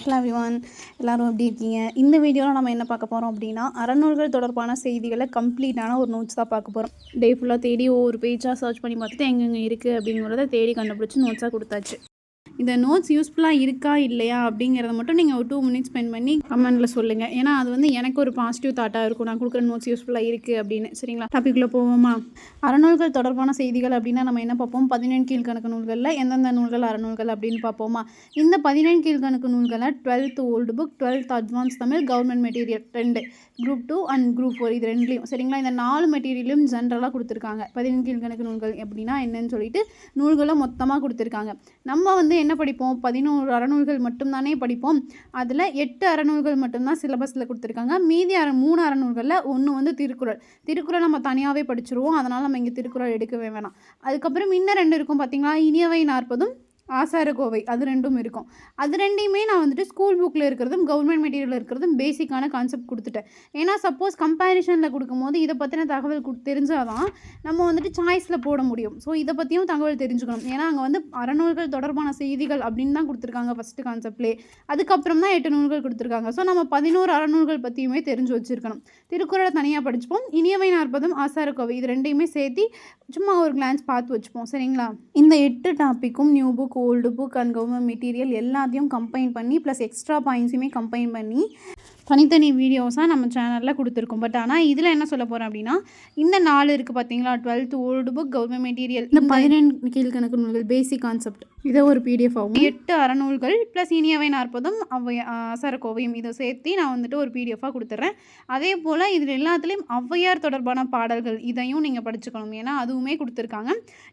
Hello everyone எல்லாரும் எப்படி இருக்கீங்க? இந்த வீடியோவில் நம்ம என்ன பார்க்க போகிறோம் அப்படின்னா அறநூல்கள் தொடர்பான செய்திகளை கம்ப்ளீட்டான ஒரு நோட்ஸ் தான் பார்க்க போகிறோம் டே ஃபுல்லாக தேடி ஒவ்வொரு பேஜாக சர்ச் பண்ணி பார்த்துட்டு எங்கெங்கே இருக்குது அப்படிங்கிறத தேடி கண்டுபிடிச்சி நோட்ஸாக கொடுத்தாச்சு. இந்த நோட்ஸ் யூஸ்ஃபுல்லாக இருக்கா இல்லையா அப்படிங்கிறத மட்டும் நீங்கள் ஒரு டூ மினிட்ஸ் ஸ்பெண்ட் பண்ணி கமெண்ட்டில் சொல்லுங்கள் ஏன்னா அது வந்து எனக்கு ஒரு பாசிட்டிவ் தாட்டாக இருக்கும். நான் கொடுக்குற நோட்ஸ் யூஸ்ஃபுல்லாக இருக்குது அப்படின்னு. சரிங்களா? டாப்பிக்குள்ளே போவோமா? அறநூல்கள் தொடர்பான செய்திகள் அப்படின்னா நம்ம என்ன பார்ப்போம்? பதினெண் கீழ்கணக்கு நூல்களில் எந்தெந்த நூல்கள் அறநூல்கள் அப்படின்னு பார்ப்போமா? இந்த பதினெண் கீழ்கணக்கு நூல்களை twelfth old book twelfth advance Tamil government material ரெண்டு group two and group four இது ரெண்டுலையும். சரிங்களா? இந்த நாலு மெட்டீரியலும் ஜென்ரலாக கொடுத்துருக்காங்க. பதினெண் கீழ்கணக்கு நூல்கள் எப்படின்னா என்னன்னு சொல்லிட்டு நூல்களை மொத்தமாக கொடுத்துருக்காங்க. நம்ம வந்து என்ன என்ன படிப்போம்? பதினோரு அறநூல்கள் மட்டும்தானே படிப்போம். அதில் எட்டு அறநூல்கள் மட்டும்தான் சிலபஸில் கொடுத்துருக்காங்க. மீதி அற மூணு அறநூல்களில் ஒன்று வந்து திருக்குறள். திருக்குறள் நம்ம தனியாகவே படிச்சிருவோம். அதனால் நம்ம இங்கே திருக்குறள் எடுக்கவே வேணாம். அதுக்கப்புறம் இன்னும் ரெண்டு இருக்கும் பார்த்தீங்களா இனியவை நாற்பதும் ஆசாரக்கோவை அது ரெண்டும் இருக்கும். அது ரெண்டையுமே நான் வந்துட்டு ஸ்கூல் புக்கில் இருக்கிறதும் கவர்மெண்ட் மெட்டீரியலில் இருக்கிறதும் பேசிக்கான கான்செப்ட் கொடுத்துட்டேன். ஏன்னா சப்போஸ் கம்பேரிஷனில் கொடுக்கும்போது இதை பற்றின தகவல் கு தெரிஞ்சால் தான் நம்ம வந்துட்டு சாய்ஸில் போட முடியும். ஸோ இதை பற்றியும் தகவல் தெரிஞ்சுக்கணும். ஏன்னா அங்கே வந்து அறநூல்கள் தொடர்பான செய்திகள் அப்படின்னு தான் கொடுத்துருக்காங்க ஃபஸ்ட்டு கான்செப்ட்லேயே அதுக்கப்புறம் தான் எட்டு நூல்கள் கொடுத்துருக்காங்க. ஸோ நம்ம பதினோரு அறநூல்கள் பற்றியுமே தெரிஞ்சு வச்சுருக்கணும். திருக்குறளை தனியாக படிச்சுப்போம். இனியவை நாற்பதும் ஆசாரக்கோவை இது ரெண்டையுமே சேர்த்து சும்மா ஒரு கிளான்ஸ் பார்த்து வச்சுப்போம். சரிங்களா? இந்த எட்டு டாப்பிக்கும் new book old book and government material எல்லாத்தையும் கம்பைன் பண்ணி ப்ளஸ் எக்ஸ்ட்ரா பாயிண்ட்ஸுமே கம்பைன் பண்ணி தனித்தனி வீடியோஸாக நம்ம சேனலில் கொடுத்துருக்கோம். பட் ஆனால் இதில் என்ன சொல்ல போகிறேன் அப்படின்னா இந்த நாலு இருக்குது பார்த்தீங்களா twelfth old book government material இந்த பதினெண்டு கீழ்கணக்கு நூல்கள் பேசிக் கான்செப்ட் இதை ஒரு பிடிஎஃப் ஆகும் எட்டு அறநூல்கள் ப்ளஸ் இனியவை நாற்பதும் அவ்வை சரக்கோவையும் இதை சேர்த்து நான் வந்துட்டு ஒரு பிடிஎஃபாக கொடுத்துட்றேன் அதே போல் இதில் எல்லாத்துலேயும் ஔவையார் தொடர்பான பாடல்கள் இதையும் நீங்கள் படிச்சுக்கணும். ஏன்னா அதுவுமே கொடுத்துருக்காங்க.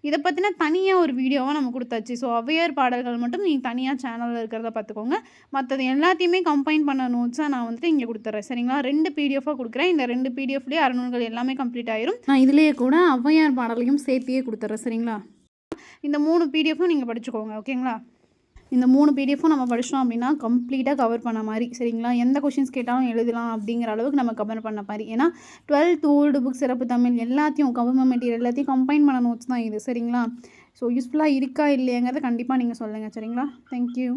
இதை பற்றின தனியாக ஒரு வீடியோவாக நம்ம கொடுத்தாச்சு. ஸோ ஔவையார் பாடல்கள் மட்டும் நீங்கள் தனியாக சேனலில் இருக்கிறத பார்த்துக்கோங்க. மற்றது எல்லாத்தையுமே கம்பைன் பண்ண நோட்ஸாக நான் வந்துட்டு இங்கே கொடுத்துட்றேன் சரிங்களா? ரெண்டு பிடிஎஃபாக கொடுக்குறேன். இந்த ரெண்டு பிடிஎஃப்லேயே அறநூல்கள் எல்லாமே கம்ப்ளீட் ஆயிரும். நான் இதுலேயே கூட ஔவையார் பாடலையும் சேர்த்தியே கொடுத்துட்றேன் சரிங்களா? இந்த மூணு பிடிஎஃப்பும் நீங்கள் படிச்சுக்கோங்க. ஓகேங்களா? இந்த மூணு பிடிஎஃப்பும் நம்ம படித்தோம் அப்படின்னா கம்ப்ளீட்டாக கவர் பண்ண மாதிரி சரிங்களா? எந்த கொஷின்ஸ் கேட்டாலும் எழுதலாம் அப்படிங்கிற அளவுக்கு நம்ம கவர் பண்ண மாதிரி. ஏன்னா டுவெல்த் ஓல்டு புக் சிறப்பு தமிழ் எல்லாத்தையும் கவர்மெண்ட் மெட்டீரியல் எல்லாத்தையும் கம்பைன் பண்ண நோட்ஸ் தான் இது சரிங்களா? ஸோ யூஸ்ஃபுல்லாக இருக்கா இல்லையாங்கிறத கண்டிப்பாக நீங்கள் சொல்லுங்கள் சரிங்களா? தேங்க்யூ